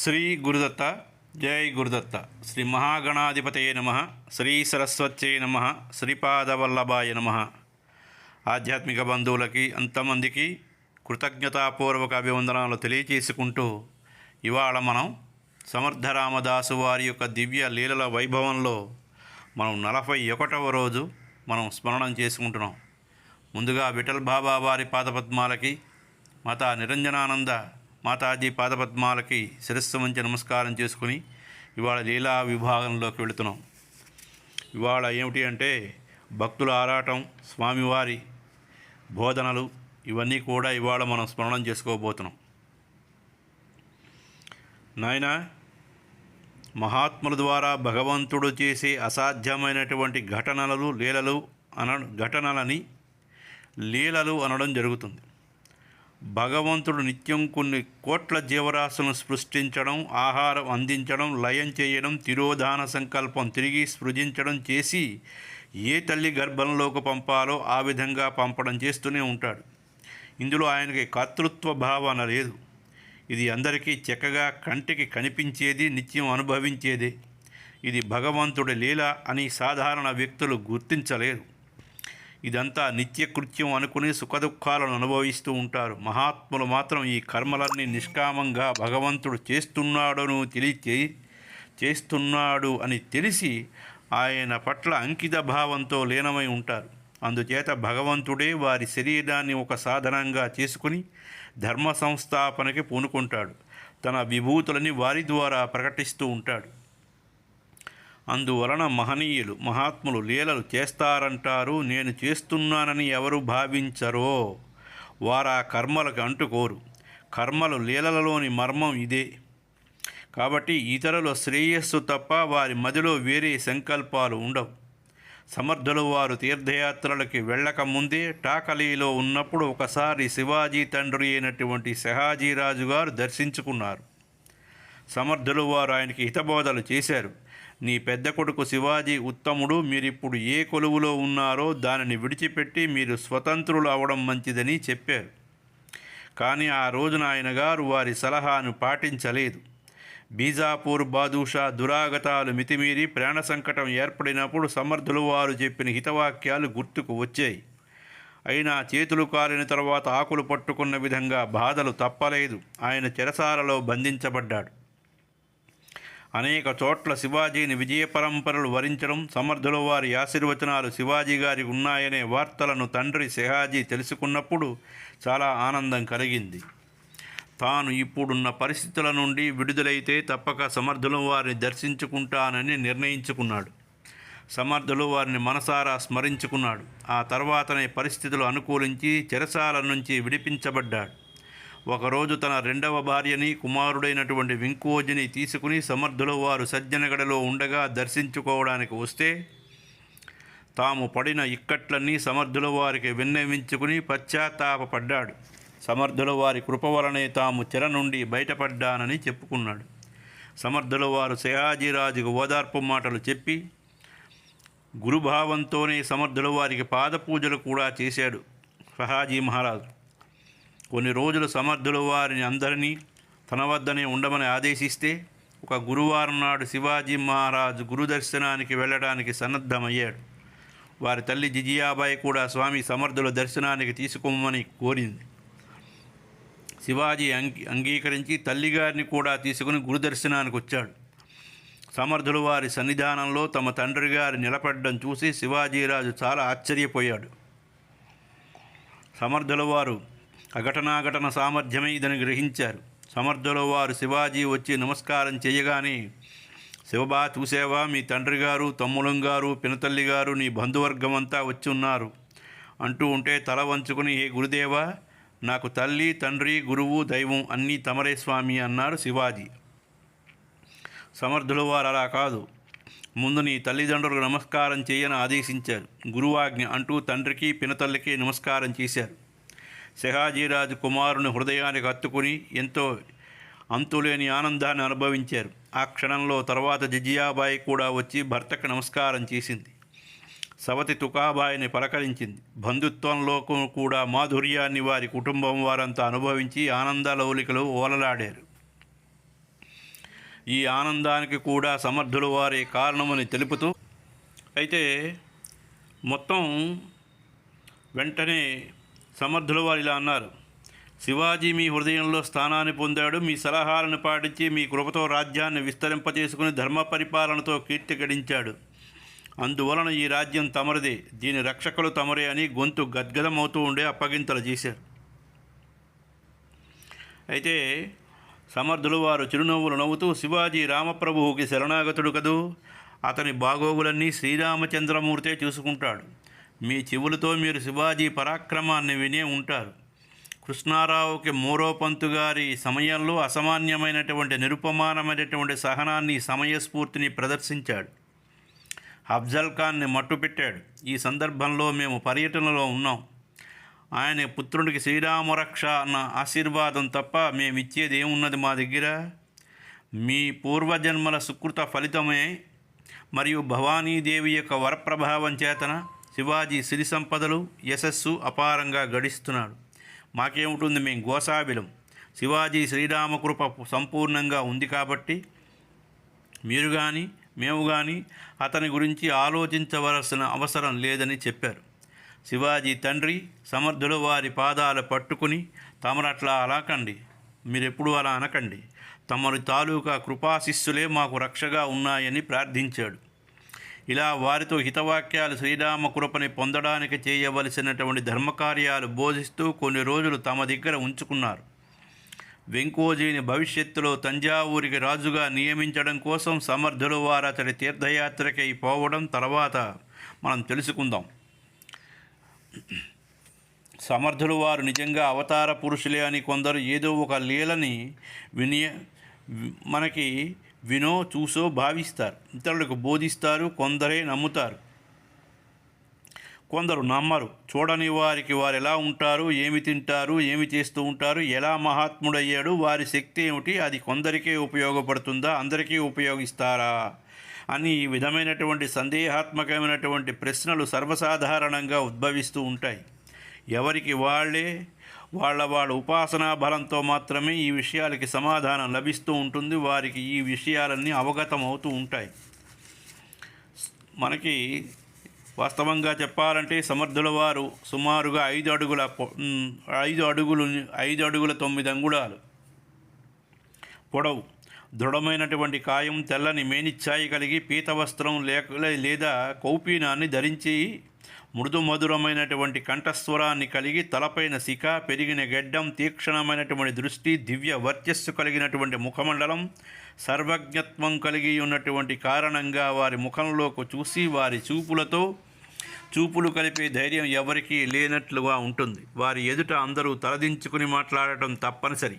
శ్రీ గురుదత్త జై గురుదత్త. శ్రీ మహాగణాధిపతయ నమ. శ్రీ సరస్వత్యై నమ. శ్రీపాదవల్లభాయ నమ. ఆధ్యాత్మిక బంధువులకి అంతమందికి కృతజ్ఞతాపూర్వక అభివందనాలు తెలియచేసుకుంటూ ఇవాళ మనం సమర్థ రామదాసు వారి యొక్క దివ్య లీలల వైభవంలో మనం నలభై ఒకటవ రోజు మనం స్మరణం చేసుకుంటున్నాం. ముందుగా విఠల్ బాబా వారి పాదపద్మాలకి మాతా నిరంజనానంద మాతాజీ పాదపద్మాలకి శిరస్సు వంచి నమస్కారం చేసుకుని ఇవాళ లీలా విభాగంలోకి వెళుతున్నాం. ఇవాళ ఏమిటి అంటే భక్తుల ఆరాటం స్వామివారి బోధనలు ఇవన్నీ కూడా ఇవాళ మనం స్మరణం చేసుకోబోతున్నాం. నాయన మహాత్ముల ద్వారా భగవంతుడు చేసే అసాధ్యమైనటువంటి ఘటనలు లీలలు అన ఘటనలని లీలలు అనడం జరుగుతుంది. భగవంతుడు నిత్యం కొన్ని కోట్ల జీవరాశులను సృష్టించడం ఆహారం అందించడం లయం చేయడం తిరోధాన సంకల్పం తిరిగి సృజించడం చేసి ఏ తల్లి గర్భంలోకి పంపాలో ఆ విధంగా పంపడం చేస్తూనే ఉంటాడు. ఇందులో ఆయనకి కర్తృత్వ భావన లేదు. ఇది అందరికీ చక్కగా కంటికి కనిపించేది నిత్యం అనుభవించేదే. ఇది భగవంతుడి లీల అని సాధారణ వ్యక్తులు గుర్తించలేరు. ఇదంతా నిత్యకృత్యం అనుకుని సుఖదుఖాలను అనుభవిస్తూ ఉంటారు. మహాత్ములు మాత్రం ఈ కర్మలన్నీ నిష్కామంగా భగవంతుడు చేస్తున్నాడను తెలియచే చేస్తున్నాడు అని తెలిసి ఆయన పట్ల అంకిత భావంతో లీనమై ఉంటారు. అందుచేత భగవంతుడే వారి శరీరాన్ని ఒక సాధనంగా చేసుకుని ధర్మ సంస్థాపనకి పూనుకుంటాడు. తన విభూతులని వారి ద్వారా ప్రకటిస్తూ ఉంటాడు. అందువలన మహనీయులు మహాత్ములు లీలలు చేస్తారంటారు నేను చేస్తున్నానని ఎవరు భావించరో? వారా కర్మలకు అంటుకోరు. కర్మలు లీలలలోని మర్మం ఇదే. కాబట్టి ఇతరుల శ్రేయస్సు తప్ప వారి మదిలో వేరే సంకల్పాలు ఉండవు. సమర్థులు వారు తీర్థయాత్రలకి వెళ్ళక ముందే టాకలీలో ఉన్నప్పుడు ఒకసారి శివాజీ తండ్రి అయినటువంటి సహాజీరాజు గారు దర్శించుకున్నారు. సమర్థులు వారు ఆయనకి హితబోధలు చేశారు. నీ పెద్ద కొడుకు శివాజీ ఉత్తముడు మీరిప్పుడు ఏ కొలువులో ఉన్నారో దానిని విడిచిపెట్టి మీరు స్వతంత్రులు అవడం మంచిదని చెప్పారు. కానీ ఆ రోజున ఆయన గారు వారి సలహాను పాటించలేదు. బీజాపూర్ బాదూషా దురాగతాలు మితిమీరి ప్రాణ సంకటం ఏర్పడినప్పుడు సమర్థులు వారు చెప్పిన హితవాక్యాలు గుర్తుకు వచ్చాయి. అయినా చేతులు కాలిన తర్వాత ఆకులు పట్టుకున్న విధంగా బాధలు తప్పలేదు. ఆయన చెరసాలలో బంధించబడ్డాడు. అనేక చోట్ల శివాజీని విజయ పరంపరలు వరించడం సమర్థుల వారి ఆశీర్వచనాలు శివాజీ గారి ఉన్నాయనే వార్తలను తండ్రి శిహాజీ తెలుసుకున్నప్పుడు చాలా ఆనందం కలిగింది. తాను ఇప్పుడున్న పరిస్థితుల నుండి విడుదలైతే తప్పక సమర్థుల వారిని దర్శించుకుంటానని నిర్ణయించుకున్నాడు. సమర్థులు వారిని మనసారా స్మరించుకున్నాడు. ఆ తర్వాతనే పరిస్థితులు అనుకూలించి చెరసాల నుంచి విడిపించబడ్డాడు. ఒకరోజు తన రెండవ భార్యని కుమారుడైనటువంటి వింకోజిని తీసుకుని సమర్థుల వారు సజ్జనగడలో ఉండగా దర్శించుకోవడానికి వస్తే తాము పడిన ఇక్కట్లన్నీ సమర్థుల వారికి విన్నవించుకుని పశ్చాత్తాపడ్డాడు సమర్థుల వారి కృప వలనే తాము చెర నుండి బయటపడ్డానని చెప్పుకున్నాడు. సమర్థుల వారు సయాజీరాజుకు ఓదార్పు మాటలు చెప్పి గురుభావంతోనే సమర్థుల వారికి పాదపూజలు కూడా చేశాడు సహాజీ మహారాజు. కొన్ని రోజులు సమర్థులు వారిని అందరినీ తన వద్దనే ఉండమని ఆదేశిస్తే ఒక గురువారం నాడు శివాజీ మహారాజు గురుదర్శనానికి వెళ్ళడానికి సన్నద్ధమయ్యాడు. వారి తల్లి జిజియాబాయి కూడా స్వామి సమర్థుల దర్శనానికి తీసుకోమని కోరింది. శివాజీ అంగీ అంగీకరించి తల్లిగారిని కూడా తీసుకుని గురుదర్శనానికి వచ్చాడు. సమర్థులు వారి సన్నిధానంలో తమ తండ్రి గారి నిలబడడం చూసి శివాజీరాజు చాలా ఆశ్చర్యపోయాడు. సమర్థుల వారు అఘటనాఘటన సామర్థ్యమే ఇదని గ్రహించారు. సమర్థుల వారు శివాజీ వచ్చి నమస్కారం చేయగానే శివబా చూసేవా మీ తండ్రి గారు తమ్ములం గారు పినతల్లి గారు నీ బంధువర్గం అంతా వచ్చి ఉన్నారు. అంటూ ఉంటే తల వంచుకుని ఏ గురుదేవా నాకు తల్లి తండ్రి గురువు దైవం అన్నీ తమరే స్వామి అన్నారు శివాజీ. సమర్థుల వారు అలా కాదు. ముందు నీ తల్లిదండ్రులకు నమస్కారం చేయని ఆదేశించారు. గురువాజ్ఞ అంటూ తండ్రికి పినతల్లికి నమస్కారం చేశారు. శహాజీరాజు కుమారుని హృదయానికి హత్తుకుని ఎంతో అంతులేని ఆనందాన్ని అనుభవించారు. ఆ క్షణంలో తర్వాత జిజియాబాయి కూడా వచ్చి భర్తకు నమస్కారం చేసింది. సవతి తుకాబాయిని పలకరించింది. బంధుత్వంలో కూడా మాధుర్యాన్ని వారి కుటుంబం వారంతా అనుభవించి ఆనందలౌలికలు ఓలలాడారు. ఈ ఆనందానికి కూడా సమర్థులు వారే కారణమని తెలుపుతూ అయితే మొత్తం వెంటనే సమర్థుల వారు ఇలా అన్నారు. శివాజీ మీ హృదయంలో స్థానాన్ని పొందాడు. మీ సలహాలను పాటించి మీ కృపతో రాజ్యాన్ని విస్తరింపజేసుకుని ధర్మ పరిపాలనతో కీర్తి గడించాడు. అందువలన ఈ రాజ్యం తమరిదే. దీని రక్షకులు తమరే అని గొంతు గద్గదమవుతూ ఉండే అప్పగింతలు చేశారు. అయితే సమర్థులు వారు చిరునవ్వులు నవ్వుతూ శివాజీ రామప్రభువుకి శరణాగతుడు కదూ. అతని బాగోగులన్నీ శ్రీరామచంద్రమూర్తే చూసుకుంటాడు. మీ చెవులతో మీరు శివాజీ పరాక్రమాన్ని వినే ఉంటారు. కృష్ణారావుకి మూరోపంతు గారి సమయంలో అసామాన్యమైనటువంటి నిరుపమానమైనటువంటి సహనాన్ని సమయస్ఫూర్తిని ప్రదర్శించాడు. అఫ్జల్ ఖాన్ని మట్టుపెట్టాడు ఈ సందర్భంలో మేము పర్యటనలో ఉన్నాం. ఆయన పుత్రుడికి శ్రీరామరక్ష అన్న ఆశీర్వాదం తప్ప మేమిచ్చేది ఏమున్నది మా దగ్గర? మీ పూర్వజన్మల సుకృత ఫలితమే మరియు భవానీదేవి యొక్క వరప్రభావం చేతన శివాజీ సిరి సంపదలు యశస్సు అపారంగా గడిస్తున్నాడు. మాకేముంటుంది? మేము గోసాబిలం. శివాజీ శ్రీరామకృప సంపూర్ణంగా ఉంది కాబట్టి మీరు కానీ మేము కానీ అతని గురించి ఆలోచించవలసిన అవసరం లేదని చెప్పారు. శివాజీ తండ్రి సమర్థుల వారి పాదాలు పట్టుకుని తమరట్లా అలాకండి మీరెప్పుడు అలా అనకండి. తమరి తాలూకా కృపాశిస్సులే మాకు రక్షగా ఉన్నాయని ప్రార్థించాడు. ఇలా వారితో హితవాక్యాలు శ్రీరామ కృపని పొందడానికి చేయవలసినటువంటి ధర్మకార్యాలు బోధిస్తూ కొన్ని రోజులు తమ దగ్గర ఉంచుకున్నారు. వెంకోజీని భవిష్యత్తులో తంజావూరికి రాజుగా నియమించడం కోసం సమర్థులు వారు అతడి తీర్థయాత్రకై పోవడం తర్వాత మనం తెలుసుకుందాం. సమర్థులు వారు నిజంగా అవతార పురుషులే అని కొందరు ఏదో ఒక లీలని వినియ మనకి వినో చూసో భావిస్తారు. ఇతరులకు బోధిస్తారు కొందరే నమ్ముతారు. కొందరు నమ్మరు. చూడని వారికి వారు ఎలా ఉంటారు ఏమి తింటారు ఏమి చేస్తూ ఉంటారు ఎలా మహాత్ముడయ్యాడు వారి శక్తి ఏమిటి అది కొందరికే ఉపయోగపడుతుందా అందరికీ ఉపయోగిస్తారా అని ఈ విధమైనటువంటి సందేహాత్మకమైనటువంటి ప్రశ్నలు సర్వసాధారణంగా ఉద్భవిస్తూ ఉంటాయి. ఎవరికి వాళ్ళే వాళ్ళ వాళ్ళ ఉపాసనా బలంతో మాత్రమే ఈ విషయాలకి సమాధానం లభిస్తూ ఉంటుంది. వారికి ఈ విషయాలన్నీ అవగతం అవుతూ ఉంటాయి. మనకి వాస్తవంగా చెప్పాలంటే సమర్థుల వారు సుమారుగా ఐదు అడుగుల పొ- ఐదు అడుగులు ఐదు అడుగుల తొమ్మిది అంగుళాలు పొడవు. దృఢమైనటువంటి కాయం తెల్లని మేనిచ్చాయి కలిగి పీత వస్త్రం లేక లేదా కౌపీనాన్ని ధరించి మృదు మధురమైనటువంటి కంఠస్వరాన్ని కలిగి తలపైన శిఖ పెరిగిన గెడ్డం తీక్షణమైనటువంటి దృష్టి దివ్య వర్చస్సు కలిగినటువంటి ముఖమండలం సర్వజ్ఞత్వం కలిగి ఉన్నటువంటి కారణంగా వారి ముఖంలోకి చూసి వారి చూపులతో చూపులు కలిపే ధైర్యం ఎవరికీ లేనట్లుగా ఉంటుంది. వారి ఎదుట అందరూ తలదించుకుని మాట్లాడటం తప్పనిసరి.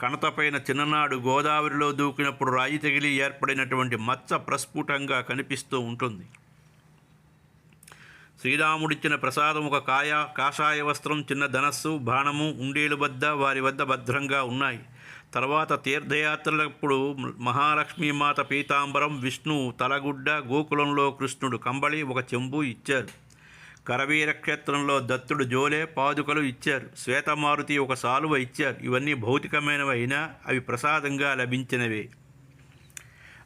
కణతపైన చిన్ననాడు గోదావరిలో దూకినప్పుడు రాయి తగిలి ఏర్పడినటువంటి మచ్చ ప్రస్ఫుటంగా కనిపిస్తూ ఉంటుంది. శ్రీరాముడిచ్చిన ప్రసాదం ఒక కాయ కాషాయ వస్త్రం చిన్న ధనస్సు బాణము ఉండేలు వద్ద వారి వద్ద భద్రంగా ఉన్నాయి. తర్వాత తీర్థయాత్రలప్పుడు మహాలక్ష్మీమాత పీతాంబరం విష్ణు తలగుడ్డ గోకులంలో కృష్ణుడు కంబళి ఒక చెంబు ఇచ్చారు. కరవీరక్షేత్రంలో దత్తుడు జోలే పాదుకలు ఇచ్చారు. శ్వేతమారుతి ఒక సాలువ ఇచ్చారు. ఇవన్నీ భౌతికమైనవైనా అవి ప్రసాదంగా లభించినవే.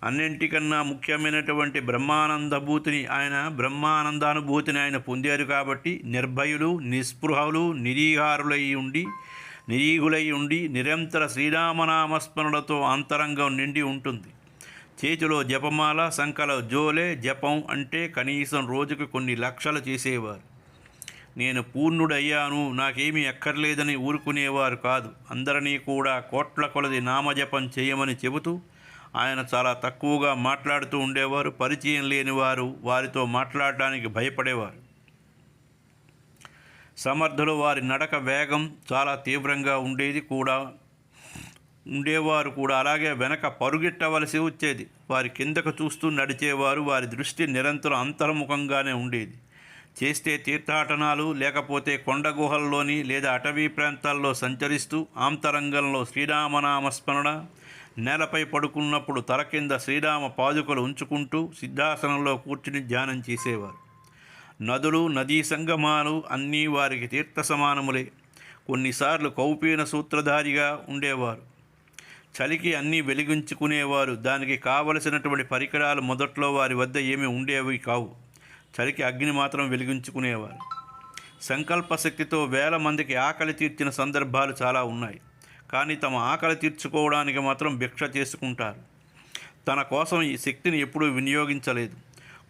అన్నింటికన్నా ముఖ్యమైనటువంటి బ్రహ్మానందభూతిని ఆయన బ్రహ్మానందానుభూతిని ఆయన పొందారు కాబట్టి నిర్భయులు నిస్పృహలు నిరీహారులై ఉండి నిరీగులై ఉండి నిరంతర శ్రీరామనామస్మరణతో అంతరంగం నిండి ఉంటుంది. చేతిలో జపమాల సంకల జోలే జపం అంటే కనీసం రోజుకు కొన్ని లక్షలు చేసేవారు. నేను పూర్ణుడయ్యాను నాకేమీ ఎక్కర్లేదని ఊరుకునేవారు కాదు. అందరినీ కూడా కోట్ల కొలది నామజపం చేయమని చెబుతూ ఆయన చాలా తక్కువగా మాట్లాడుతూ ఉండేవారు పరిచయం లేని వారు వారితో మాట్లాడడానికి భయపడేవారు. సమర్థులు వారి నడక వేగం చాలా తీవ్రంగా ఉండేది కూడా ఉండేవారు కూడా. అలాగే వెనక పరుగెట్టవలసి వచ్చేది. వారి కిందకు చూస్తూ నడిచేవారు వారి దృష్టి నిరంతరం అంతర్ముఖంగానే ఉండేది. చేస్తే తీర్థాటనాలు లేకపోతే కొండ గుహల్లోని లేదా అటవీ ప్రాంతాల్లో సంచరిస్తూ ఆంతరంగంలో శ్రీరామనామస్మరణ నేలపై పడుకున్నప్పుడు తల కింద శ్రీరామ పాదుకలు ఉంచుకుంటూ సిద్ధాసనంలో కూర్చుని ధ్యానం చేసేవారు. నదులు నదీ సంగమాలు అన్నీ వారికి తీర్థ సమానములే కొన్నిసార్లు కౌపీన సూత్రధారిగా ఉండేవారు. చలికి అన్నీ వెలిగించుకునేవారు. దానికి కావలసినటువంటి పరికరాలు మొదట్లో వారి వద్ద ఏమీ ఉండేవి కావు. చలికి అగ్ని మాత్రం వెలిగించుకునేవారు. సంకల్ప శక్తితో వేల మందికి ఆకలి తీర్చిన సందర్భాలు చాలా ఉన్నాయి. కానీ తమ ఆకలి తీర్చుకోవడానికి మాత్రం భిక్ష చేసుకుంటారు. తన కోసం ఈ శక్తిని ఎప్పుడూ వినియోగించలేదు.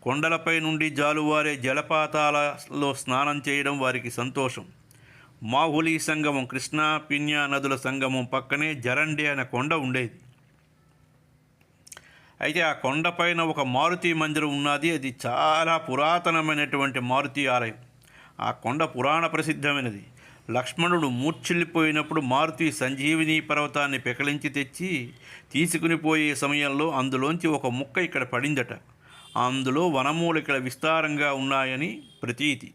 కొండలపై నుండి జాలువారే జలపాతాలలో స్నానం చేయడం వారికి సంతోషం. మాహులి సంగమం కృష్ణా పిన్యా నదుల సంగమం పక్కనే జరండి అనే కొండ ఉండేది. అయితే ఆ కొండపైన ఒక మారుతి మందిరం ఉన్నది. అది చాలా పురాతనమైనటువంటి మారుతి ఆలయం. ఆ కొండ పురాణ ప్రసిద్ధమైనది. లక్ష్మణుడు మూర్ఛిల్లిపోయినప్పుడు మారుతి సంజీవిని పర్వతాన్ని పెకలించి తెచ్చి తీసుకుని పోయే సమయంలో అందులోంచి ఒక ముక్క ఇక్కడ పడిందట. అందులో వనమూలికలు విస్తారంగా ఉన్నాయని ప్రతీతి.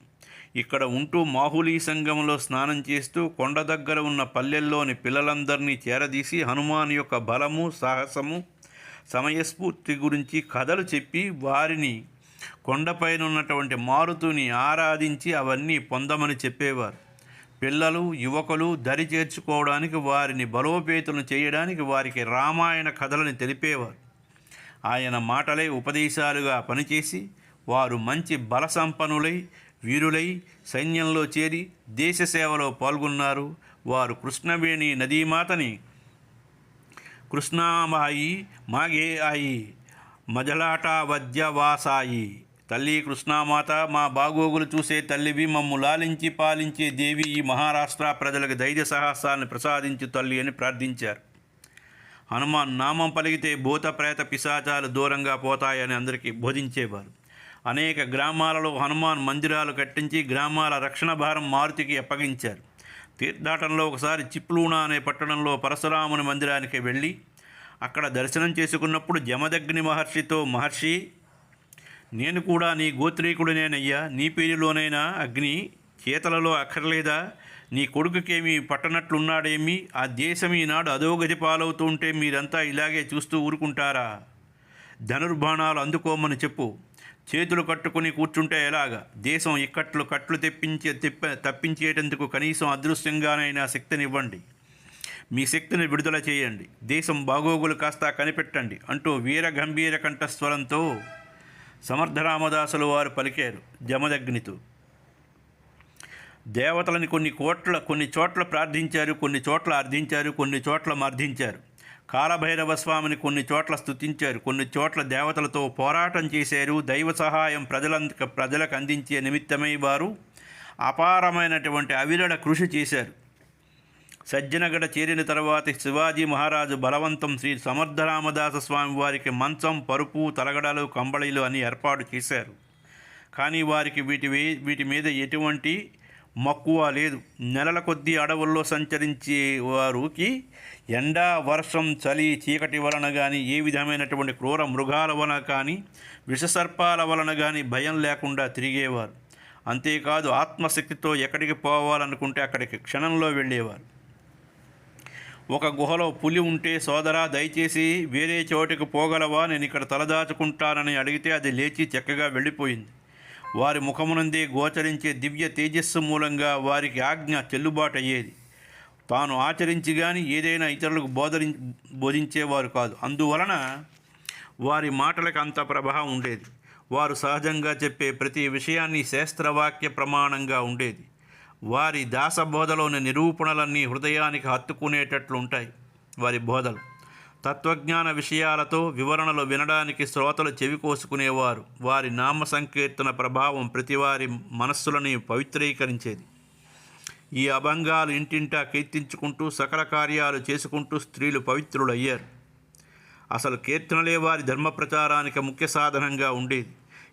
ఇక్కడ ఉంటూ మాహులీ సంఘంలో స్నానం చేస్తూ కొండ దగ్గర ఉన్న పల్లెల్లోని పిల్లలందరినీ చేరదీసి హనుమాన్ యొక్క బలము సాహసము సమయస్ఫూర్తి గురించి కథలు చెప్పి వారిని కొండపైన ఉన్నటువంటి మారుతుని ఆరాధించి అవన్నీ పొందమని చెప్పేవారు. పిల్లలు యువకులు దరి చేర్చుకోవడానికి వారిని బలోపేతులను చేయడానికి వారికి రామాయణ కథలను తెలిపేవారు. ఆయన మాటలే ఉపదేశాలుగా పనిచేసి వారు మంచి బల సంపన్నులై వీరులై సైన్యంలో చేరి దేశ సేవలో పాల్గొన్నారు. వారు కృష్ణవేణి నదీమాతని కృష్ణామాయి మాగే ఆయి మజలాటా వద్యవాసాయి తల్లి కృష్ణామాత మా బాగోగులు చూసే తల్లివి మమ్ము లాలించి పాలించే దేవి ఈ మహారాష్ట్ర ప్రజలకు ధైర్య సాహసాన్ని ప్రసాదించు తల్లి అని ప్రార్థించారు. హనుమాన్ నామం పలిగితే భూత ప్రేత పిశాచాలు దూరంగా పోతాయని అందరికీ బోధించేవారు. అనేక గ్రామాలలో హనుమాన్ మందిరాలు కట్టించి గ్రామాల రక్షణ భారం మారుతికి అప్పగించారు. తీర్థాటంలో ఒకసారి చిప్లూనా అనే పట్టణంలో పరశురాముని మందిరానికి వెళ్ళి అక్కడ దర్శనం చేసుకున్నప్పుడు జమదగ్ని మహర్షితో మహర్షి నేను కూడా నీ గోత్రీకుడినేనయ్యా. నీ పేరులోనైనా అగ్ని చేతలలో అక్కర్లేదా? నీ కొడుకుకేమీ పట్టనట్లున్నాడేమి? ఆ దేశం ఈనాడు అధోగతి పాలవుతుంటే మీరంతా ఇలాగే చూస్తూ ఊరుకుంటారా? ధనుర్బాణాలు అందుకోమని చెప్పు. చేతులు కట్టుకుని కూర్చుంటే ఎలాగా? దేశం ఇక్కట్లు కట్లు తెప్పించే తెప్ప తప్పించేటందుకు కనీసం అదృశ్యంగానైనా శక్తినివ్వండి. మీ శక్తిని విడుదల చేయండి. దేశం బాగోగులు కాస్త కనిపెట్టండి అంటూ వీర గంభీర కంఠస్వరంతో సమర్థరామదాసులు వారు పలికారు జమదగ్నితో. దేవతలని కొన్ని కోట్ల కొన్ని చోట్ల ప్రార్థించారు కొన్ని చోట్ల అర్థించారు కొన్ని చోట్ల మర్ధించారు. కాలభైరవ స్వామిని కొన్ని చోట్ల స్థుతించారు కొన్ని చోట్ల దేవతలతో పోరాటం చేశారు. దైవ సహాయం ప్రజలంత ప్రజలకు అందించే నిమిత్తమై వారు అపారమైనటువంటి అవిరళ కృషి చేశారు. సజ్జనగడ చేరిన తర్వాత శివాజీ మహారాజు బలవంతం శ్రీ సమర్థరామదాస స్వామి వారికి మంచం పరుపు తలగడలు కంబళీలు అని ఏర్పాటు చేశారు. కానీ వారికి వీటి వీటి మీద ఎటువంటి మక్కువ లేదు. నెలల కొద్దీ అడవుల్లో సంచరించే వారికి ఎండా వర్షం చలి చీకటి వలన కానీ ఏ విధమైనటువంటి క్రూర మృగాల వలన కానీ విషసర్పాల వలన కానీ భయం లేకుండా తిరిగేవారు. అంతేకాదు ఆత్మశక్తితో ఎక్కడికి పోవాలనుకుంటే అక్కడికి క్షణంలో వెళ్ళేవారు. ఒక గుహలో పులి ఉంటే సోదరా దయచేసి వేరే చోటికి పోగలవా? నేను ఇక్కడ తలదాచుకుంటానని అడిగితే అది లేచి చక్కగా వెళ్ళిపోయింది. వారి ముఖమునందే గోచరించే దివ్య తేజస్సు మూలంగా వారికి ఆజ్ఞ చెల్లుబాటు అయ్యేది తాను ఆచరించి కానీ ఏదైనా ఇతరులకు బోధరి బోధించేవారు కాదు. అందువలన వారి మాటలకు అంత ప్రభావం ఉండేది. వారు సహజంగా చెప్పే ప్రతి విషయాన్ని శాస్త్రవాక్య ప్రమాణంగా ఉండేది. వారి దాసబోధలోని నిరూపణలన్నీ హృదయానికి హత్తుకునేటట్లు ఉంటాయి వారి బోధలు. తత్వజ్ఞాన విషయాలతో వివరణలు వినడానికి శ్రోతలు చెవికోసుకునేవారు వారి నామ సంకీర్తన ప్రభావం ప్రతివారి మనస్సులని పవిత్రీకరించేది. ఈ అభంగాలు ఇంటింటా కీర్తించుకుంటూ సకల కార్యాలు చేసుకుంటూ స్త్రీలు పవిత్రులయ్యారు. అసలు కీర్తనలే వారి ధర్మ ప్రచారానికి ముఖ్య సాధనంగా ఉండేది.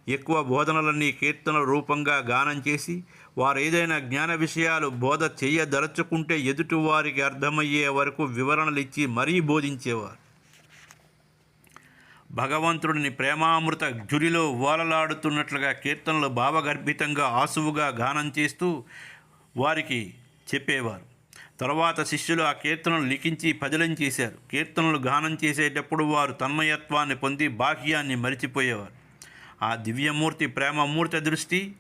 ఎక్కువ బోధనలన్నీ కీర్తనల రూపంగా గానం చేసి వారు ఏదైనా జ్ఞాన విషయాలు బోధ చేయదలుచుకుంటే ఎదుటి వారికి అర్థమయ్యే వరకు వివరణలు ఇచ్చి మరీ బోధించేవారు. భగవంతుడిని ప్రేమామృత జురిలో ఓలలాడుతున్నట్లుగా కీర్తనలు భావగర్భితంగా ఆసువుగా గానం చేస్తూ వారికి చెప్పేవారు. తర్వాత శిష్యులు ఆ కీర్తనలు లిఖించి పదిలం చేశారు. కీర్తనలు గానం చేసేటప్పుడు వారు తన్మయత్వాన్ని పొంది బాహ్యాన్ని మరిచిపోయేవారు. ఆ దివ్యమూర్తి ప్రేమమూర్తి దృష్టి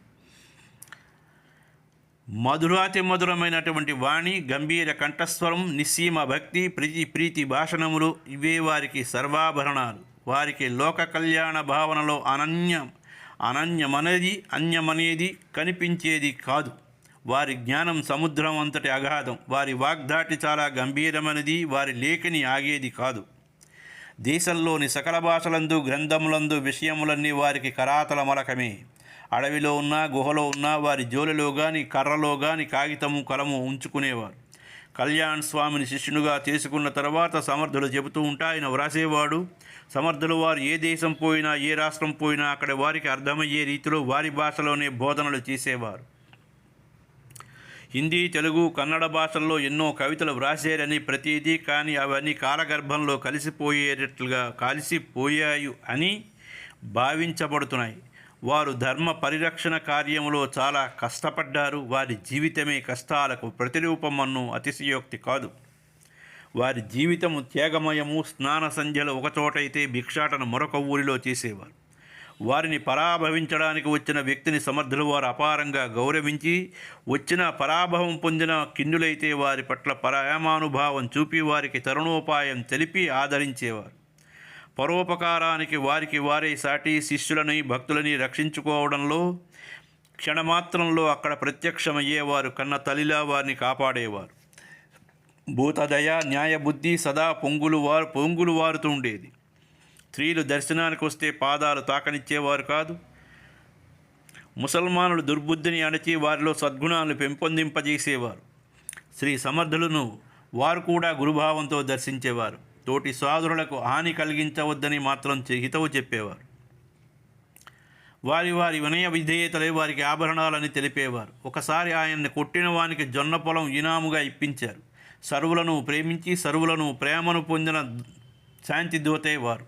మధురాతి మధురమైనటువంటి వాణి గంభీర కంఠస్వరం నిస్సీమ భక్తి ప్రీతి ప్రీతి భాషణములు ఇవే వారికి సర్వాభరణాలు. వారికి లోక కళ్యాణ భావనలో అనన్యం అనన్యమనేది అన్యమనేది కనిపించేది కాదు. వారి జ్ఞానం సముద్రం అంతటి అగాధం. వారి వాగ్దాటి చాలా గంభీరమైనది. వారి లేఖని ఆగేది కాదు. దేశంలోని సకల భాషలందు గ్రంథములందు విషయములన్నీ వారికి కరాతల మలకమే. అడవిలో ఉన్నా గుహలో ఉన్నా వారి జోలిలో కానీ కర్రలో కానీ కాగితము కలము ఉంచుకునేవారు. కళ్యాణ్ స్వామిని శిష్యునిగా చేసుకున్న తర్వాత సమర్థులు చెబుతూ ఉంటా ఆయన వ్రాసేవాడు. సమర్థులు వారు ఏ దేశం పోయినా ఏ రాష్ట్రం పోయినా అక్కడ వారికి అర్థమయ్యే రీతిలో వారి భాషలోనే బోధనలు చేసేవారు. హిందీ తెలుగు కన్నడ భాషల్లో ఎన్నో కవితలు వ్రాసారని ప్రతీదీ కానీ అవన్నీ కాలగర్భంలో కలిసిపోయేటట్లుగా కలిసిపోయాయి అని భావించబడుతున్నాయి. వారు ధర్మ పరిరక్షణ కార్యములో చాలా కష్టపడ్డారు. వారి జీవితమే కష్టాలకు ప్రతిరూపమన్ను అతిశయోక్తి కాదు. వారి జీవితము త్యాగమయము స్నాన సంధ్యలు ఒకచోటైతే భిక్షాటన మరొక ఊరిలో చేసేవారు. వారిని పరాభవించడానికి వచ్చిన వ్యక్తిని సమర్థులు వారు అపారంగా గౌరవించి వచ్చిన పరాభవం పొందిన కిన్నులైతే వారి పట్ల పరమానుభావం చూపి వారికి తరుణోపాయం తెలిపి ఆదరించేవారు. పరోపకారానికి వారికి వారే సాటి శిష్యులని భక్తులని రక్షించుకోవడంలో క్షణమాత్రంలో అక్కడ ప్రత్యక్షమయ్యేవారు కన్న తల్లిలా వారిని కాపాడేవారు. భూతదయ న్యాయబుద్ధి సదా పొంగులు వారు పొంగులు వారుతూ ఉండేది. స్త్రీలు దర్శనానికి వస్తే పాదాలు తాకనిచ్చేవారు కాదు. ముసల్మానులు దుర్బుద్ధిని అణచి వారిలో సద్గుణాలను పెంపొందింపజేసేవారు. శ్రీ సమర్థులను వారు కూడా గురుభావంతో దర్శించేవారు. తోటి సోదరులకు హాని కలిగించవద్దని మాత్రం హితవు చెప్పేవారు. వారి వారి వినయ విధేయతలే వారికి ఆభరణాలని తెలిపేవారు. ఒకసారి ఆయన్ని కొట్టిన వానికి జొన్న పొలం ఇనాముగా ఇప్పించారు. సరువులను ప్రేమించి సరువులను ప్రేమను పొందిన శాంతి దూతే వారు.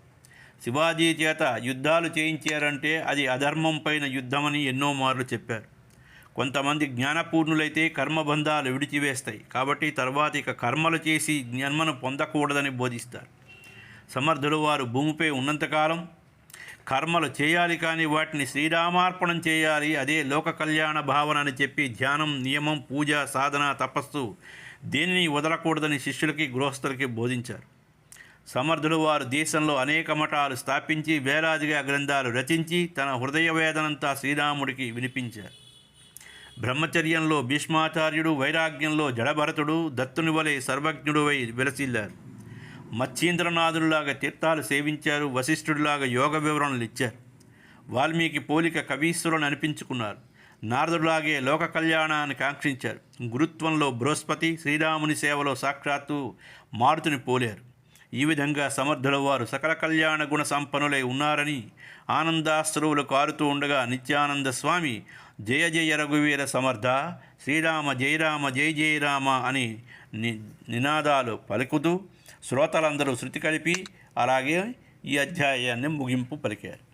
శివాజీ చేత యుద్ధాలు చేయించారంటే అది అధర్మం పైన యుద్ధమని ఎన్నో మార్లు చెప్పారు. కొంతమంది జ్ఞానపూర్ణులైతే కర్మబంధాలు విడిచివేస్తాయి. కాబట్టి తర్వాత ఇక కర్మలు చేసి జన్మను పొందకూడదని బోధిస్తారు. సమర్థులు వారు భూమిపై ఉన్నంతకాలం కర్మలు చేయాలి కానీ వాటిని శ్రీరామార్పణం చేయాలి. అదే లోక కళ్యాణ భావన అని చెప్పి ధ్యానం నియమం పూజ సాధన తపస్సు దేనిని వదలకూడదని శిష్యులకి గృహస్థులకి బోధించారు. సమర్థులు వారు దేశంలో అనేక మఠాలు స్థాపించి వేలాదిగా గ్రంథాలు రచించి తన హృదయ వేదనంతా శ్రీరాముడికి వినిపించారు. బ్రహ్మచర్యంలో భీష్మాచార్యుడు వైరాగ్యంలో జడభరతుడు దత్తుని వలె సర్వజ్ఞుడువై విలసిల్లారు. మత్స్యేంద్రనాథుడిలాగా తీర్థాలు సేవించారు వశిష్ఠుడిలాగా యోగ వివరణలు ఇచ్చారు. వాల్మీకి పోలిక కవీశ్వరుని అనిపించుకున్నారు. నారదులాగే లోక కళ్యాణాన్ని కాంక్షించారు. గురుత్వంలో బృహస్పతి శ్రీరాముని సేవలో సాక్షాత్తు మారుతుని పోలేరు. ఈ విధంగా సమర్థుల వారు సకల కళ్యాణ గుణ సంపన్నులై ఉన్నారని ఆనందాశ్రువులు కారుతూ ఉండగా నిత్యానంద స్వామి జయ జయ రఘువీర సమర్థ శ్రీరామ జయరామ జయ జయరామ అని ని నినాదాలు పలుకుతూ శ్రోతలందరూ శృతి కలిపి అలాగే ఈ అధ్యాయాన్ని ముగింపు పలికారు.